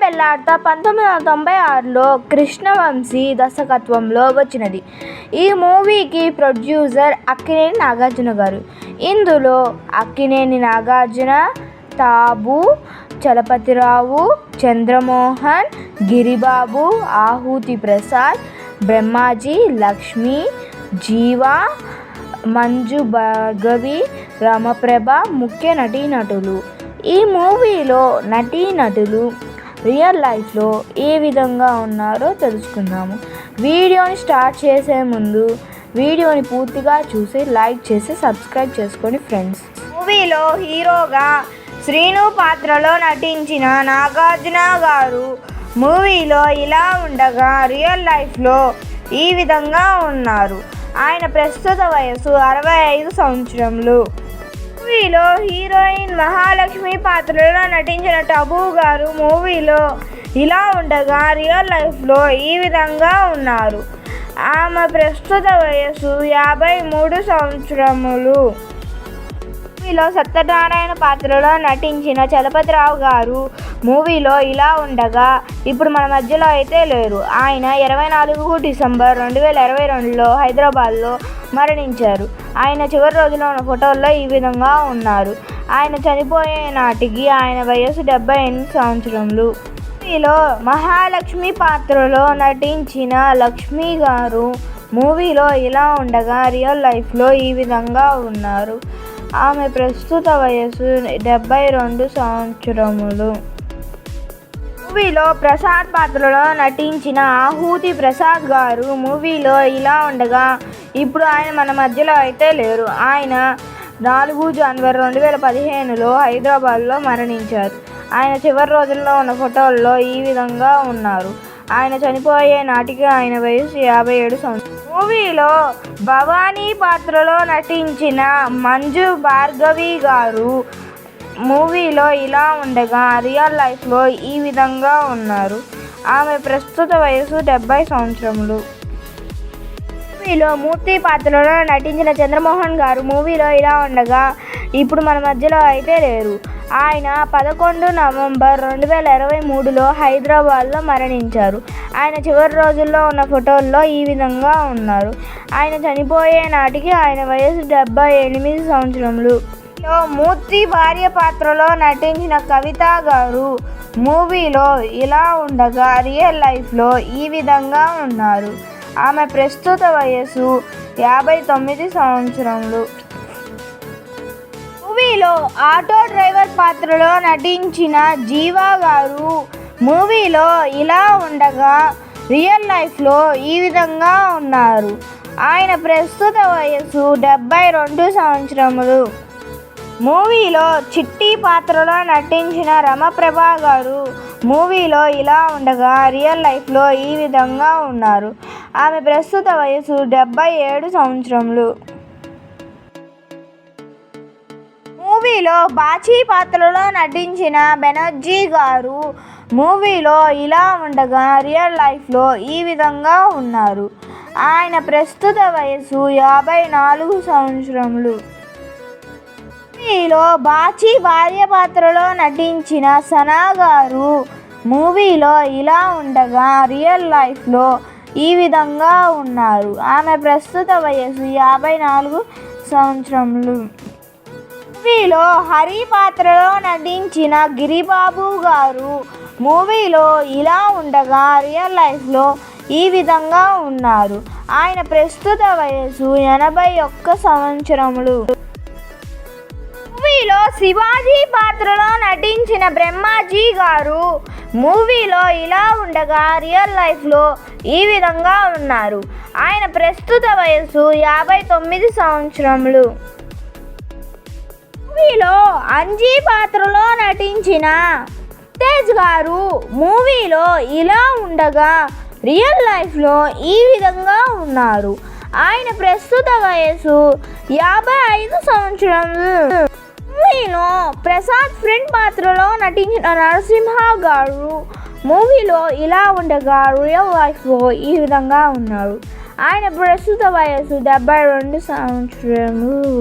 పెళ్ళాడతా పంతొమ్మిది వందల తొంభై ఆరులో కృష్ణవంశీ దర్శకత్వంలో వచ్చినది. ఈ మూవీకి ప్రొడ్యూసర్ అక్కినేని నాగార్జున గారు. ఇందులో అక్కినేని నాగార్జున తాబు చలపతిరావు చంద్రమోహన్ గిరిబాబు ఆహుతి ప్రసాద్ బ్రహ్మాజీ లక్ష్మి జీవా మంజు భార్గవి రమప్రభ ముఖ్య నటీనటులు. ఈ మూవీలో నటీనటులు రియల్ లైఫ్లో ఏ విధంగా ఉన్నారో తెలుసుకుందాము. వీడియోని స్టార్ట్ చేసే ముందు వీడియోని పూర్తిగా చూసి లైక్ చేసి సబ్స్క్రైబ్ చేసుకోండి ఫ్రెండ్స్. మూవీలో హీరోగా శ్రీను పాత్రలో నటించిన నాగార్జున గారు మూవీలో ఇలా ఉండగా రియల్ లైఫ్లో ఈ విధంగా ఉన్నారు. ఆయన ప్రస్తుత వయసు అరవై ఐదు సంవత్సరములు మూవీలో హీరోయిన్ మహాలక్ష్మి పాత్రలో నటించిన టబు గారు మూవీలో ఇలా ఉండగా రియల్ లైఫ్లో ఈ విధంగా ఉన్నారు. ఆమె ప్రస్తుత వయసు యాభై మూడు సంవత్సరములు. మూవీలో సత్యనారాయణ పాత్రలో నటించిన చలపతిరావు గారు మూవీలో ఇలా ఉండగా ఇప్పుడు మన మధ్యలో అయితే లేరు. ఆయన ఇరవై నాలుగు డిసెంబర్ రెండు వేల ఇరవై రెండులో హైదరాబాద్లో మరణించారు. ఆయన చివరి రోజులో ఉన్న ఫోటోల్లో ఈ విధంగా ఉన్నారు. ఆయన చనిపోయే నాటికి ఆయన వయసు డెబ్బై ఎనిమిది సంవత్సరములు మూవీలో మహాలక్ష్మి పాత్రలో నటించిన లక్ష్మి గారు మూవీలో ఇలా ఉండగా రియల్ లైఫ్లో ఈ విధంగా ఉన్నారు. ఆమె ప్రస్తుత వయసు డెబ్బై రెండు సంవత్సరములు. మూవీలో ప్రసాద్ పాత్రలో నటించిన ఆహూతి ప్రసాద్ గారు మూవీలో ఇలా ఉండగా ఇప్పుడు ఆయన మన మధ్యలో అయితే లేరు. ఆయన నాలుగు జనవరి రెండు వేల పదిహేనులో హైదరాబాద్లో మరణించారు. ఆయన చివరి రోజుల్లో ఉన్న ఫోటోల్లో ఈ విధంగా ఉన్నారు. ఆయన చనిపోయే నాటికి ఆయన వయసు యాభై ఏడు సంవత్సరం మూవీలో భవానీ పాత్రలో నటించిన మంజు భార్గవి గారు మూవీలో ఇలా ఉండగా రియల్ లైఫ్లో ఈ విధంగా ఉన్నారు. ఆమె ప్రస్తుత వయసు డెబ్బై సంవత్సరములు. మూవీలో మూర్తి పాత్రలో నటించిన చంద్రమోహన్ గారు మూవీలో ఇలా ఉండగా ఇప్పుడు మన మధ్యలో అయితే లేరు. ఆయన పదకొండు నవంబర్ రెండు వేల ఇరవై మూడులో హైదరాబాద్లో మరణించారు. ఆయన చివరి రోజుల్లో ఉన్న ఫోటోల్లో ఈ విధంగా ఉన్నారు. ఆయన చనిపోయే నాటికి ఆయన వయసు డెబ్బై ఎనిమిది సంవత్సరములు. మూర్తి భార్య పాత్రలో నటించిన కవిత గారు మూవీలో ఇలా ఉండగా రియల్ లైఫ్లో ఈ విధంగా ఉన్నారు. ఆమె ప్రస్తుత వయసు యాభై తొమ్మిది సంవత్సరములు. మూవీలో ఆటో డ్రైవర్ పాత్రలో నటించిన జీవా గారు మూవీలో ఇలా ఉండగా రియల్ లైఫ్లో ఈ విధంగా ఉన్నారు. ఆయన ప్రస్తుత వయసు డెబ్బై రెండు సంవత్సరములు. మూవీలో చిట్టి పాత్రలో నటించిన రమప్రభ గారు మూవీలో ఇలా ఉండగా రియల్ లైఫ్లో ఈ విధంగా ఉన్నారు. ఆమె ప్రస్తుత వయసు డెబ్బై ఏడు సంవత్సరములు. మూవీలో బాచీ పాత్రలో నటించిన బెనర్జీ గారు మూవీలో ఇలా ఉండగా రియల్ లైఫ్లో ఈ విధంగా ఉన్నారు. ఆయన ప్రస్తుత వయసు యాభై నాలుగు సంవత్సరములు. మూవీలో బాచీ భార్య పాత్రలో నటించిన సనా గారు మూవీలో ఇలా ఉండగా రియల్ లైఫ్లో ఈ విధంగా ఉన్నారు. ఆమె ప్రస్తుత వయసు యాభై నాలుగు సంవత్సరములు. మూవీలో హరి పాత్రలో నటించిన గిరిబాబు గారు మూవీలో ఇలా ఉండగా రియల్ లైఫ్లో ఈ విధంగా ఉన్నారు. ఆయన ప్రస్తుత వయసు ఎనభై ఒక్క సంవత్సరములు. మూవీలో శివాజీ పాత్రలో నటించిన బ్రహ్మాజీ గారు మూవీలో ఇలా ఉండగా రియల్ లైఫ్లో ఈ విధంగా ఉన్నారు. ఆయన ప్రస్తుత వయసు యాభై తొమ్మిది సంవత్సరములు. మూవీలో అంజీ పాత్రలో నటించిన తేజ్ గారు మూవీలో ఇలా ఉండగా రియల్ లైఫ్లో ఈ విధంగా ఉన్నారు. ఆయన ప్రస్తుత వయసు యాభై ఐదు సంవత్సరాలు మూవీలో ప్రసాద్ ఫ్రెండ్ పాత్రలో నటించిన నరసింహ గారు మూవీలో ఇలా ఉండగా రియల్ లైఫ్లో ఈ విధంగా ఉన్నారు. ఆయన ప్రస్తుత వయసు డెబ్బై రెండు సంవత్సరములు